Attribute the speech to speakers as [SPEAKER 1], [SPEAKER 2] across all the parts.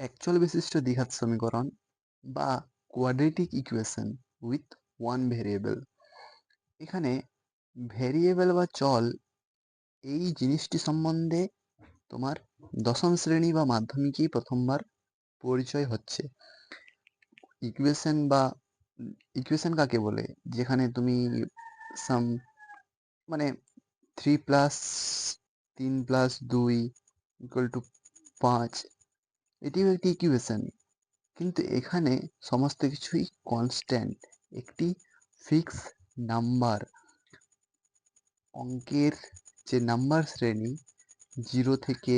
[SPEAKER 1] একচল বিশিষ্ট দ্বিঘাত সমীকরণ বা quadratic equation with one variable এখানে ভেরিয়েবল বা চল এই জিনিসটি সম্বন্ধে তোমার দশম শ্রেণি বা মাধ্যমিকেই প্রথমবার পরিচয় হচ্ছে। ইকুয়েশন বা ইকুয়েশন কাকে বলে? যেখানে তুমি সাম মানে থ্রি প্লাস তিন প্লাস দুই ইকুয়াল টু পাঁচ এটিও একটি ইকুয়েশন কিন্তু এখানে সমস্ত কিছুই কনস্ট্যান্ট একটি ফিক্স নাম্বার অঙ্কের যে নাম্বার শ্রেণি জিরো থেকে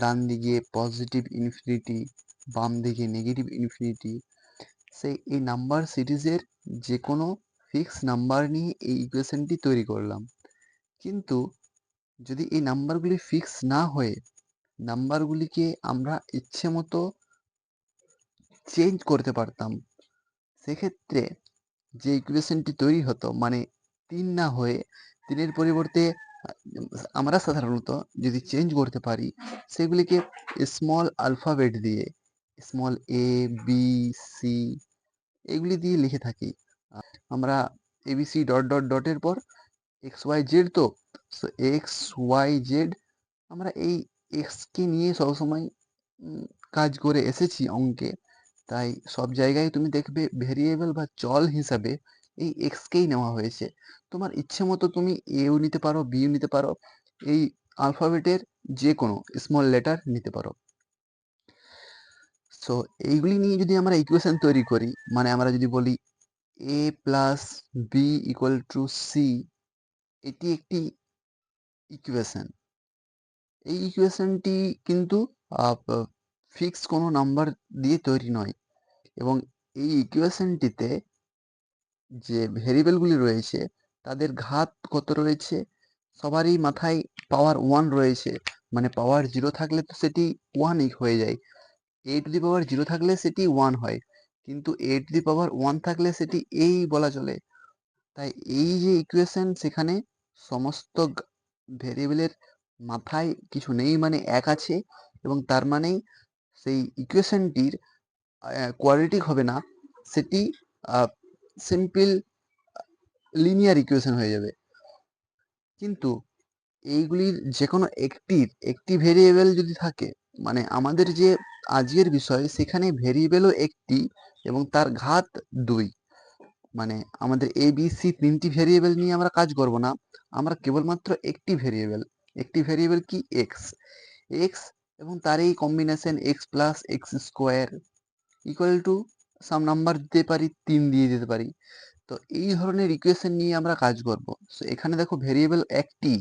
[SPEAKER 1] ডান দিকে পজিটিভ ইনফিনিটি বাম দিকে নেগেটিভ ইনফিনিটি সেই এই নাম্বার সিরিজের যে কোনো ফিক্স নাম্বার নিয়ে এই ইকুয়েশনটি তৈরি করলাম। কিন্তু যদি এই নাম্বারগুলি ফিক্স না হয়ে নাম্বারগুলিকে আমরা ইচ্ছে মতো চেঞ্জ করতে পারতাম। সেক্ষেত্রে যে ইকুয়েশনটি তৈরি হতো মানে তিন না হয়ে তিনের পরিবর্তে আমরা সাধারণত যদি চেঞ্জ করতে পারি, সেগুলিকে স্মল আলফাবেট দিয়ে স্মল এ বি সি এগুলি দিয়ে লিখে থাকি। আমরা এবিসি ডট ডট ডটের পর এক্স ওয়াই জেড তো সো এক্স ওয়াই জেড আমরা এই এক্সকে নিয়ে সবসময় কাজ করে এসেছি অঙ্কে। তাই সব জায়গায় তুমি দেখবে ভেরিয়েবল বা চল হিসাবে এই এক্সকেই নেওয়া হয়েছে। তোমার ইচ্ছে মতো তুমি এও নিতে পারো, বিও নিতে পারো, এই আলফাবেটের যে কোনো স্মল লেটার নিতে পারো। সো এইগুলি নিয়ে যদি আমরা ইকুয়েশন তৈরি করি মানে আমরা যদি বলি A plus B equal to C এটি একটি ইকুয়েশন এই ইকুয়েশনটি কিন্তু ফিক্স কোনো নাম্বার দিয়ে তৈরি নয়। এবং এই ইকুয়েশনটিতে যে ভেরিয়েবলগুলি রয়েছে, তাদের ঘাত কত রয়েছে, সবারই মাথায় পাওয়ার ওয়ান রয়েছে। মানে পাওয়ার জিরো থাকলে তো সেটি ওয়ানই হয়ে যায়। এ টু দি পাওয়ার জিরো থাকলে সেটি ওয়ান হয়। কিন্তু এ টু দি পাওয়ার ওয়ান থাকলে সেটি এই বলা চলে। তাই এই যে ইকুয়েশন সেখানে সমস্ত ভেরিয়েবলের মাথায় কিছু নেই মানে এক আছে এবং তার মানেই সেই ইকুয়েশনটির কোয়ালিটিক হবে না, সেটি সিম্পল লিনিয়ার ইকুয়েশন হয়ে যাবে। কিন্তু এইগুলির যে কোনো একটির একটি ভেরিয়েবল যদি থাকে মানে আমাদের যে আজকের বিষয়, সেখানে ভেরিয়েবলও একটি এবং তার ঘাত দুই। মানে আমাদের এ বি সি তিনটি ভেরিয়েবল নিয়ে আমরা কাজ করব না, আমরা কেবলমাত্র একটি ভেরিয়েবল একটি ভেরিয়েবল কি? এক্স এক্স এবং তার এই combination X plus X square equal to some number দিতে পারি, তিন দিয়ে দিতে পারি। তো এই ধরনের ইকুয়েশন নিয়ে আমরা কাজ করব। সো এখানে দেখো ভেরিয়েবল একটি,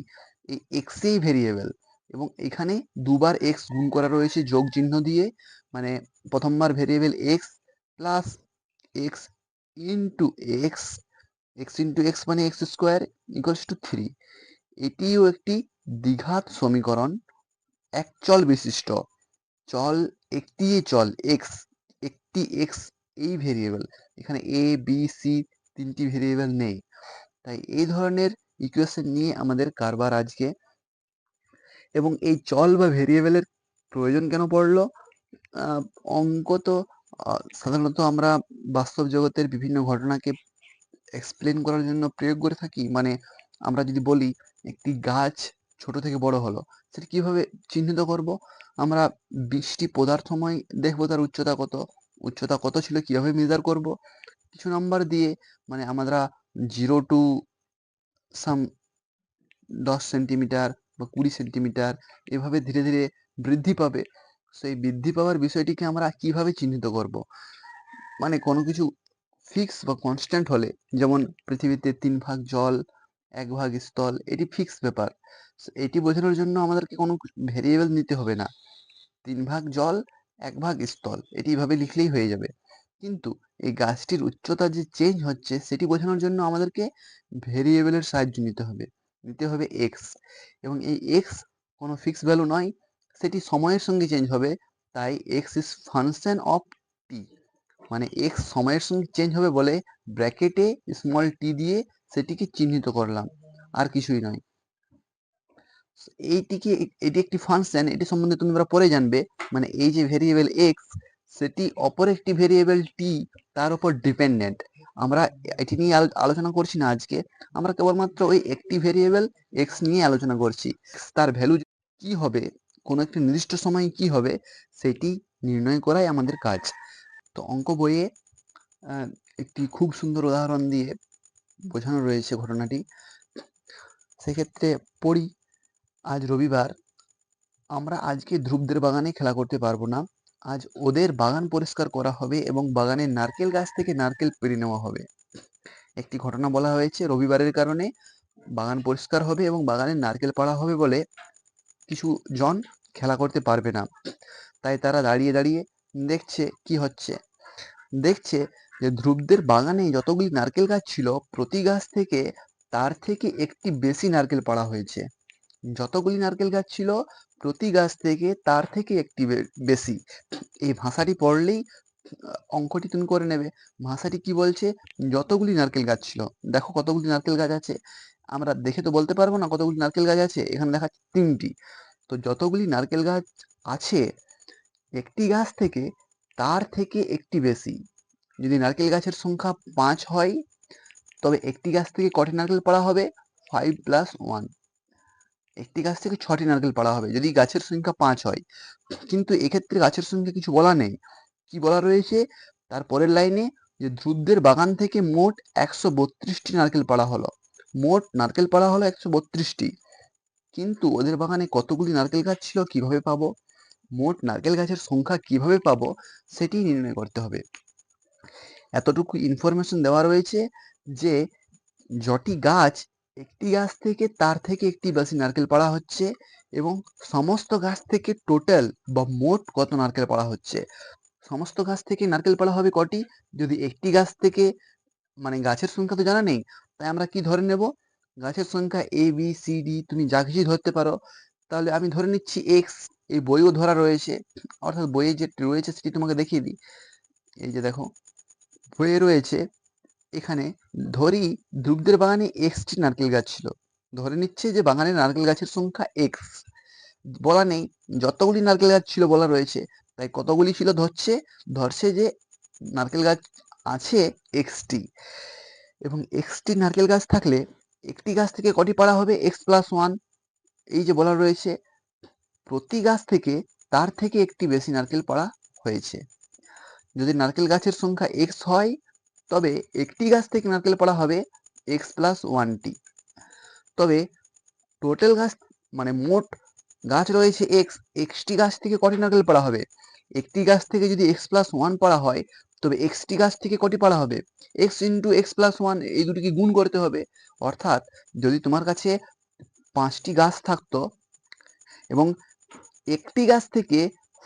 [SPEAKER 1] এই এক্সেই ভেরিয়েবল এবং এখানে দুবার এক্স গুণ করা রয়েছে যোগ চিহ্ন দিয়ে। মানে প্রথমবার variable X plus X into X X into X মানে X square equals to three এটিও একটি দ্বিঘাত সমীকরণ এক চল বিশিষ্ট। চল একটি চল এক্স একটি এক্স এই ভেরিয়েবল এখানে এ বি সি তিনটি ভেরিয়েবল নেই। তাই এই ধরনের ইকুয়েশন নিয়ে আমাদের কারবার আজকে। এবং এই চল বা ভেরিয়েবলের প্রয়োজন কেন পড়ল? অঙ্ক তো সাধারণত আমরা বাস্তব জগতের বিভিন্ন ঘটনাকে এক্সপ্লেন করার জন্য প্রয়োগ করে থাকি। মানে আমরা যদি বলি, একটি গাছ ছোট থেকে বড় হলো, সেটা কীভাবে চিহ্নিত করব? আমরা বৃষ্টি পদার্থময় দেখব তার উচ্চতা কত? উচ্চতা কত ছিল? কীভাবে মেজার করব? কিছু নাম্বার দিয়ে মানে আমরা জিরো টু সাম দশ সেন্টিমিটার বা কুড়ি সেন্টিমিটার এভাবে ধীরে ধীরে বৃদ্ধি পাবে। সেই বৃদ্ধি পাওয়ার বিষয়টিকে আমরা কীভাবে চিহ্নিত করব? মানে কোনো কিছু ফিক্স বা কনস্ট্যান্ট হলে, যেমন পৃথিবীতে তিন ভাগ জল, এক ভাগ স্থল, এটি ফিক্স ব্যাপার। এটি বোঝানোর জন্য আমাদেরকে কোনো ভেরিয়েবল নিতে হবে না। তিন ভাগ জল, এক ভাগ স্থল, এটি এভাবে লিখলেই হয়ে যাবে। কিন্তু এই গাছটির উচ্চতা যে চেঞ্জ হচ্ছে, সেটি বোঝানোর জন্য আমাদেরকে ভেরিয়েবলের সাহায্য নিতে হবে। নিতে হবে এক্স এবং এই এক্স কোনো ফিক্স ভ্যালু নয়, সেটি সময়ের সঙ্গে চেঞ্জ হবে, তাই X is function of T মানে এক্স সময়ের সঙ্গে চেঞ্জ হবে বলে ব্র্যাকেটে স্মল টি দিয়ে সেটিকে চিহ্নিত করলাম। আর কিছুই নয়। এইটিকে এটি একটি ফাংশন এটি সম্বন্ধে তুমি তোমরা পরে জানবে। মানে এই যে ভেরিয়েবল এক্স সেটি অপর একটি ভেরিয়েবল টি তার উপর ডিপেন্ডেন্ট আমরা এটি নিয়ে আলোচনা করছি না আজকে। আমরা কেবলমাত্র ওই একটি ভেরিয়েবল এক্স নিয়ে আলোচনা করছি। তার ভ্যালু কি হবে, কোনো একটি নির্দিষ্ট সময়ে কি হবে, সেটি নির্ণয় করাই আমাদের কাজ। তো অঙ্ক বইয়ে একটি খুব সুন্দর উদাহরণ দিয়ে বোঝানো রয়েছে ঘটনাটি। সেক্ষেত্রে পড়ি। আজ রবিবার, আমরা আজকে ধ্রুবদের বাগানে খেলা করতে পারব না। আজ ওদের বাগান পরিষ্কার করা হবে এবং বাগানের নারকেল গাছ থেকে নারকেল পেড়ে নেওয়া হবে। একটি ঘটনা বলা হয়েছে, রবিবারের কারণে বাগান পরিষ্কার হবে এবং বাগানের নারকেল পাড়া হবে বলে কিছু জন খেলা করতে পারবে না। তাই তারা দাঁড়িয়ে দাঁড়িয়ে দেখছে কি হচ্ছে। দেখছে যে ধ্রুবদের বাগানে যতগুলি নারকেল গাছ ছিল, প্রতি গাছ থেকে তার থেকে একটি বেশি নারকেল পাড়া হয়েছে। যতগুলি নারকেল গাছ ছিল, প্রতি গাছ থেকে তার থেকে একটি বেশি। এই ভাষাটি পড়লেই অঙ্কটি তুমি করে নেবে। ভাষাটি কি বলছে? যতগুলি নারকেল গাছ ছিল। দেখো কতগুলি নারকেল গাছ আছে। আমরা দেখে তো বলতে পারব না কতগুলি নারকেল গাছ আছে। এখানে দেখা তিনটি। তো যতগুলি নারকেল গাছ আছে, একটি গাছ থেকে তার থেকে একটি বেশি। যদি নারকেল গাছের সংখ্যা পাঁচ হয়, তবে একটি গাছ থেকে কটি নারকেল পড়া হবে? ফাইভ প্লাস ওয়ান একটি গাছ থেকে ছটি নারকেল পাড়া হবে। যদি গাছের সংখ্যা পাঁচ হয়, কিন্তু এক্ষেত্রে গাছের সংখ্যা কিছু বলা নেই। কি বলা রয়েছে? তার পরের লাইনে যে ধ্রুবদের বাগান থেকে মোট একশো বত্রিশটি নারকেল পাড়া হলো। মোট নারকেল পাড়া হলো একশো বত্রিশটি। কিন্তু ওদের বাগানে কতগুলি নারকেল গাছ ছিল কীভাবে পাবো? মোট নারকেল গাছের সংখ্যা কীভাবে পাবো সেটি নির্ণয় করতে হবে। এতটুকু ইনফরমেশন দেওয়া রয়েছে যে যটি গাছ একটি গাছ থেকে তার থেকে একটি বেশি নারকেল পাড়া হচ্ছে এবং সমস্ত গাছ থেকে টোটাল বা মোট কত নারকেল পাড়া হচ্ছে? সমস্ত গাছ থেকে নারকেল পাড়া হবে কটি? যদি একটি গাছ থেকে মানে গাছের সংখ্যা তো জানা নেই, তাই আমরা কি ধরে নেব? গাছের সংখ্যা এ বি সি ডি তুমি যা কিছু ধরতে পারো। তাহলে আমি ধরে নিচ্ছি এক্স এই বইও ধরা রয়েছে, অর্থাৎ বইয়ে যে রয়েছে সেটি তোমাকে দেখিয়ে দিই। এই যে দেখো, বইয়ে রয়েছে এখানে ধরি ধ্রুবদের বাগানে এক্সটি নারকেল গাছ ছিল। ধরে নিচ্ছে যে বাগানে নারকেল গাছের সংখ্যা এক্স বলা নেই, যতগুলি নারকেল গাছ ছিল বলা রয়েছে, তাই কতগুলি ছিল ধরছে? ধরছে যে নারকেল গাছ আছে এক্সটি এবং এক্সটি নারকেল গাছ থাকলে একটি গাছ থেকে কটি পাড়া হবে? এক্স প্লাস ওয়ান এই যে বলা রয়েছে, প্রতি গাছ থেকে তার থেকে একটি বেশি নারকেল পাড়া হয়েছে। যদি নারকেল গাছের সংখ্যা এক্স হয় তবে একটি গাছ থেকে নারকেল পাড়া হবে এক্স প্লাস ওয়ানটি তবে টোটাল গাছ মানে মোট গাছ রয়েছে এক্স এক্সটি গাছ থেকে কটি নারকেল পাড়া হবে? একটি গাছ থেকে যদি এক্স প্লাস ওয়ান পাড়া হয়, তবে এক্সটি গাছ থেকে কটি পাড়া হবে? X into X plus one এই দুটিকে গুণ করতে হবে। অর্থাৎ যদি তোমার কাছে পাঁচটি গাছ থাকতো এবং একটি গাছ থেকে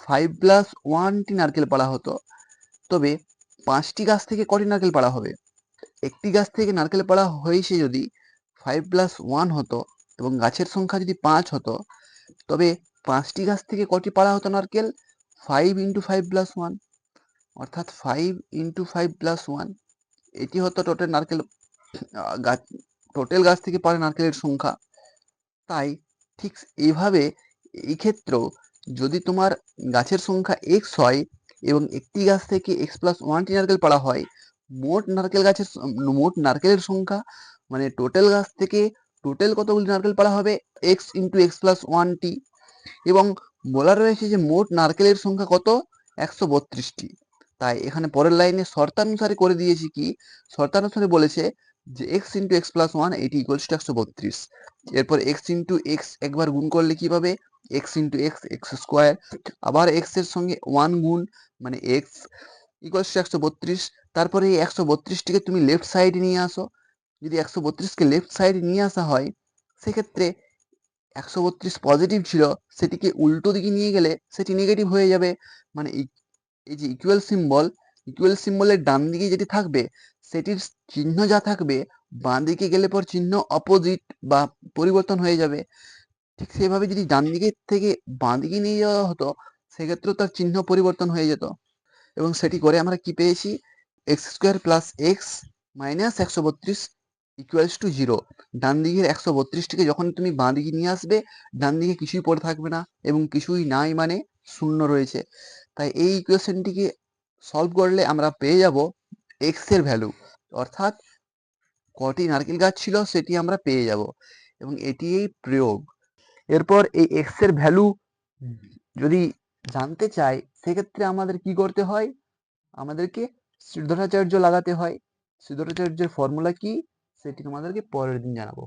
[SPEAKER 1] ফাইভ প্লাস ওয়ানটি নারকেল পাড়া হতো, তবে পাঁচটি গাছ থেকে কটি নারকেল পাড়া হবে? একটি গাছ থেকে নারকেল পাড়া হয়েছে যদি ফাইভ প্লাস ওয়ান হতো এবং গাছের সংখ্যা যদি পাঁচ হতো, তবে পাঁচটি গাছ থেকে কটি পাড়া হতো নারকেল? Five into five plus one অর্থাৎ five into five plus one এটি হতো টোটাল নারকেল গাছ টোটাল গাছ থেকে পাড়া নারকেলের সংখ্যা। তাই ঠিক এইভাবে, এই ক্ষেত্রেও যদি তোমার গাছের সংখ্যা এক্স হয় এবং একটি গাছ থেকে এক্স প্লাস ওয়ানটি নারকেল পাড়া হয়। মোট নারকেল গাছের মোট নারকেলের সংখ্যা মানে টোটাল গাছ থেকে টোটাল কতগুলি নারকেল পাড়া হবে? এক্স ইন্টু এক্স প্লাস ওয়ানটি এবং বলা রয়েছে যে মোট নারকেলের সংখ্যা কত? একশো বত্রিশটি। তাই এখানে পরের লাইনে শর্তানুসারে করে দিয়েছি কি? শর্তানুসারে বলেছে যে X into X plus one এটি ইকুয়ালস টু একশো বত্রিশ। এরপর এক্স ইন্টু এক্স একবার গুণ করলে কি পাবে? X into X X square আবার এক্সের সঙ্গে ওয়ান গুণ মানে এক্স ইকুয়ালস টু একশো বত্রিশ। তারপরে এই একশো বত্রিশটিকে তুমি লেফট সাইডে নিয়ে আসো। যদি একশো বত্রিশকে লেফট সাইডে নিয়ে আসা হয়, সেক্ষেত্রে একশো বত্রিশ পজিটিভ ছিল, সেটিকে উল্টো দিকে নিয়ে গেলে সেটি নেগেটিভ হয়ে যাবে। মানে এই যে ইকুয়াল সিম্বল ইকুয়াল সিম্বলের ডান দিকে যেটি থাকবে, সেটির চিহ্ন যা থাকবে, বাঁ দিকে গেলে পর চিহ্ন অপোজিট বা পরিবর্তন হয়ে যাবে। ঠিক সেভাবে যদি ডান দিকে থেকে বাঁ দিকে নিয়ে যাওয়া হতো, সেক্ষেত্রেও তার চিহ্ন পরিবর্তন হয়ে যেত। এবং সেটি করে আমরা কি পেয়েছি? X square plus X minus একশো বত্রিশ ইকুয়ালস টু জিরো ডান দিকের একশো বত্রিশটিকে যখন তুমি বাঁ দিকে নিয়ে আসবে, ডান দিকে কিছুই পড়ে থাকবে না এবং কিছুই নাই মানে শূন্য রয়েছে। তাই এই ইকুয়েশনটিকে সলভ করলে আমরা পেয়ে যাব এক্সের ভ্যালু অর্থাৎ কটি নারকেল গাছ ছিল সেটি আমরা পেয়ে যাব, এবং এটি এই প্রয়োগ। এরপর এই এক্সের ভ্যালু যদি জানতে চাই, সেক্ষেত্রে আমাদের কি করতে হয়? আমাদেরকে সিদ্ধাচার্য লাগাতে হয়। সিদ্ধাচার্যের ফর্মুলা কি? সেটি তোমাদেরকে পরের দিন জানাব।